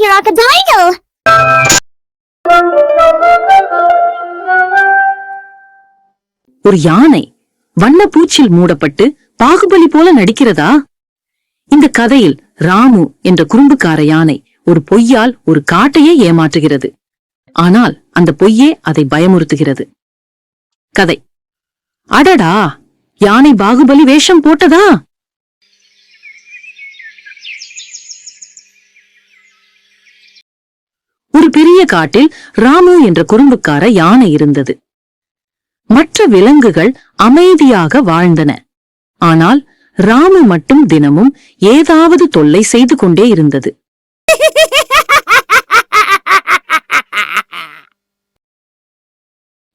want to crocodile! ஒரு யானை வண்ணப்பூச்சில் மூடப்பட்டு பாகுபலி போல நடிக்கிறதா? இந்த கதையில் ராமு என்ற குறும்புக்கார யானை ஒரு பொய்யால் ஒரு காட்டையே ஏமாற்றுகிறது. ஆனால் அந்த பொய்யே அதை பயமுறுத்துகிறது. கதை. அடடா! யானை பாகுபலி வேஷம் போட்டதா ஒரு பெரிய காட்டில் ராமு என்ற குறும்புக்கார யானை இருந்தது. மற்ற விலங்குகள் அமைதியாக வாழ்ந்தன. ஆனால் ராமு மட்டும் தினமும் ஏதாவது தொல்லை செய்து கொண்டே இருந்தது.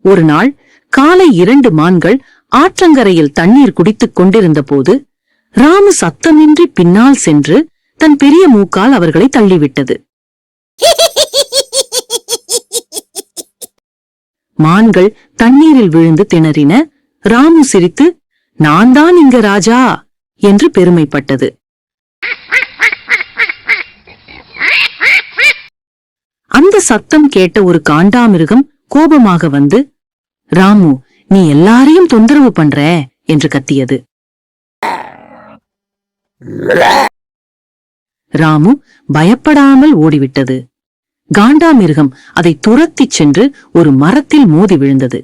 ஒரு நாள் காலை இரண்டு மான்கள் ஆற்றங்கரையில் தண்ணீர் குடித்துக் கொண்டிருந்த போது ராமு சத்தமின்றி பின்னால் சென்று தன் பெரிய மூக்கால் அவர்களை தள்ளிவிட்டது. மான்கள் தண்ணீரில் விழுந்து திணறின. ராமு சிரித்து நான் தான் இங்க ராஜா என்று பெருமைப்பட்டது. அந்த சத்தம் கேட்ட ஒரு காண்டாமிருகம் கோபமாக வந்து ராமு நீ எல்லாரையும் தொந்தரவு பண்ற என்று கத்தியது. ராமு பயப்படாமல் ஓடிவிட்டது. காண்டாமிருகம் அதை துரத்திச் சென்று ஒரு மரத்தில் மோதி விழுந்தது.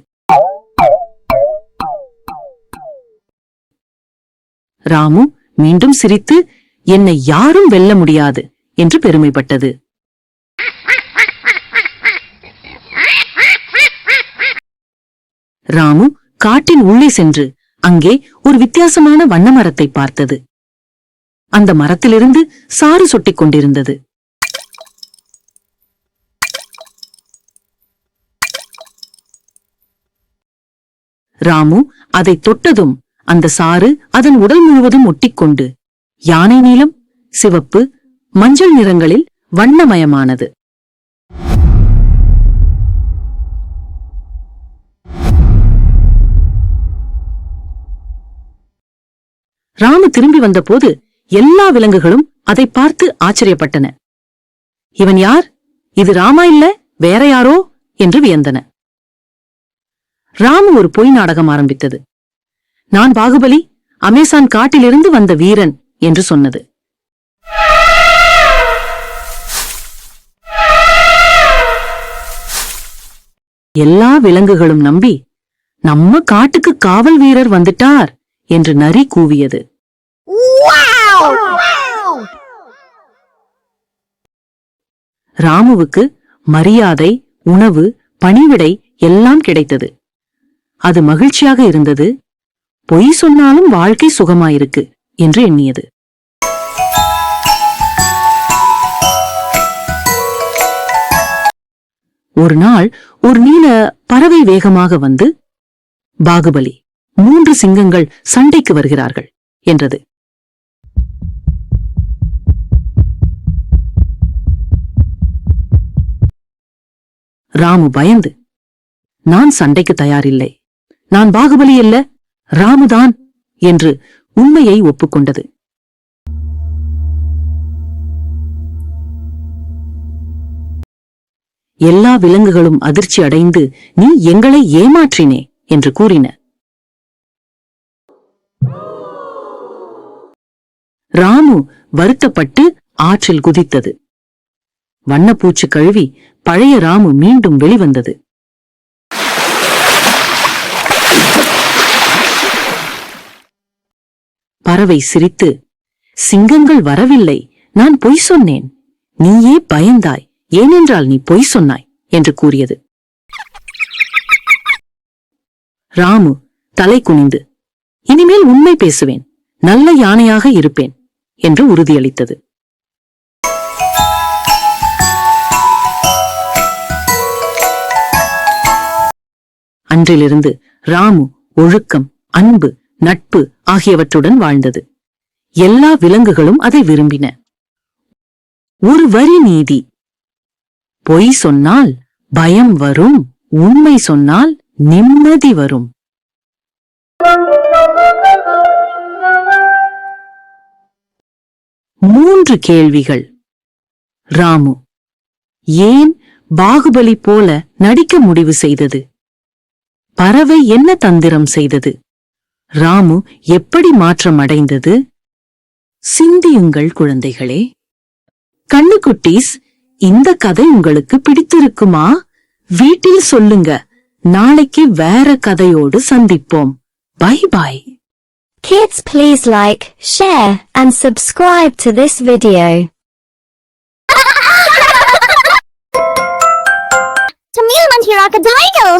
ராமு மீண்டும் சிரித்து என்னை யாரும் வெல்ல முடியாது என்று பெருமைப்பட்டது. ராமு காட்டின் உள்ளே சென்று அங்கே ஒரு வித்தியாசமான வண்ண மரத்தை பார்த்தது. அந்த மரத்திலிருந்து சாறு சொட்டிக் கொண்டிருந்தது. ராமு அதை தொட்டதும் அந்த சாறு அதன் உடல் முழுவதும் ஒட்டிக்கொண்டு யானை நீளம் சிவப்பு மஞ்சள் நிறங்களில் வண்ணமயமானது. ராமு திரும்பி வந்தபோது எல்லா விலங்குகளும் அதை பார்த்து ஆச்சரியப்பட்டன. இவன் யார்? இது ராமா இல்ல? வேற யாரோ? என்று வியந்தன. ராமு ஒரு பொய் நாடகம் ஆரம்பித்தது. நான் பாகுபலி அமேசான் காட்டிலிருந்து வந்த வீரன் என்று சொன்னது. எல்லா விலங்குகளும் நம்பி நம்ம காட்டுக்கு காவல் வீரர் வந்துட்டார் என்று நரி கூவியது. ராமுவுக்கு மரியாதை உணவு பணிவிடை எல்லாம் கிடைத்தது. அது மகிழ்ச்சியாக இருந்தது. பொய் சொன்னாலும் வாழ்க்கை சுகமாயிருக்கு என்று எண்ணியது. ஒரு நாள் ஒரு நீல பறவை வேகமாக வந்து பாகுபலி மூன்று சிங்கங்கள் சண்டைக்கு வருகிறார்கள் என்றது. ராமு பயந்து நான் சண்டைக்கு தயாரில்லை. நான் பாகுபலி அல்ல ராமுதான் என்று உண்மையை ஒப்புக்கொண்டது. எல்லா விலங்குகளும் அதிர்ச்சி அடைந்து நீ எங்களை ஏமாற்றினே என்று கூறின. ராமு வருத்தப்பட்டு ஆற்றில் குதித்தது. வண்ணப்பூச்சு கழுவி பழைய ராமு மீண்டும் வெளிவந்தது. பறவை சிரித்து சிங்கங்கள் வரவில்லை நான் பொய் சொன்னேன். நீயே பயந்தாய் ஏனென்றால் நீ பொய் சொன்னாய் என்று கூறியது. ராமு தலை குனிந்து இனிமேல் உண்மை பேசுவேன் நல்ல யானையாக இருப்பேன் என்று உறுதியளித்தது. அன்றிலிருந்து ராமு ஒழுக்கம் அன்பு நட்பு ஆகியவற்றுடன் வாழ்ந்தது. எல்லா விலங்குகளும் அதை விரும்பின. ஒரு வரி நீதி. பொய் சொன்னால் பயம் வரும் உண்மை சொன்னால் நிம்மதி வரும். மூன்று கேள்விகள். ராமு ஏன் பாகுபலி போல நடிக்க முடிவு செய்தது? பறவை என்ன தந்திரம் செய்தது? ராமு எப்படி மாற்றம் அடைந்தது சிந்தியுங்கள் குழந்தைகளே. கண்ணுக்குட்டீஸ் இந்த கதை உங்களுக்கு பிடித்திருக்குமா? வீட்டில் சொல்லுங்க. நாளைக்கு வேற கதையோடு சந்திப்போம். Bye bye Kids please like, share and subscribe to this video. Tamil Mantiraka Tiger!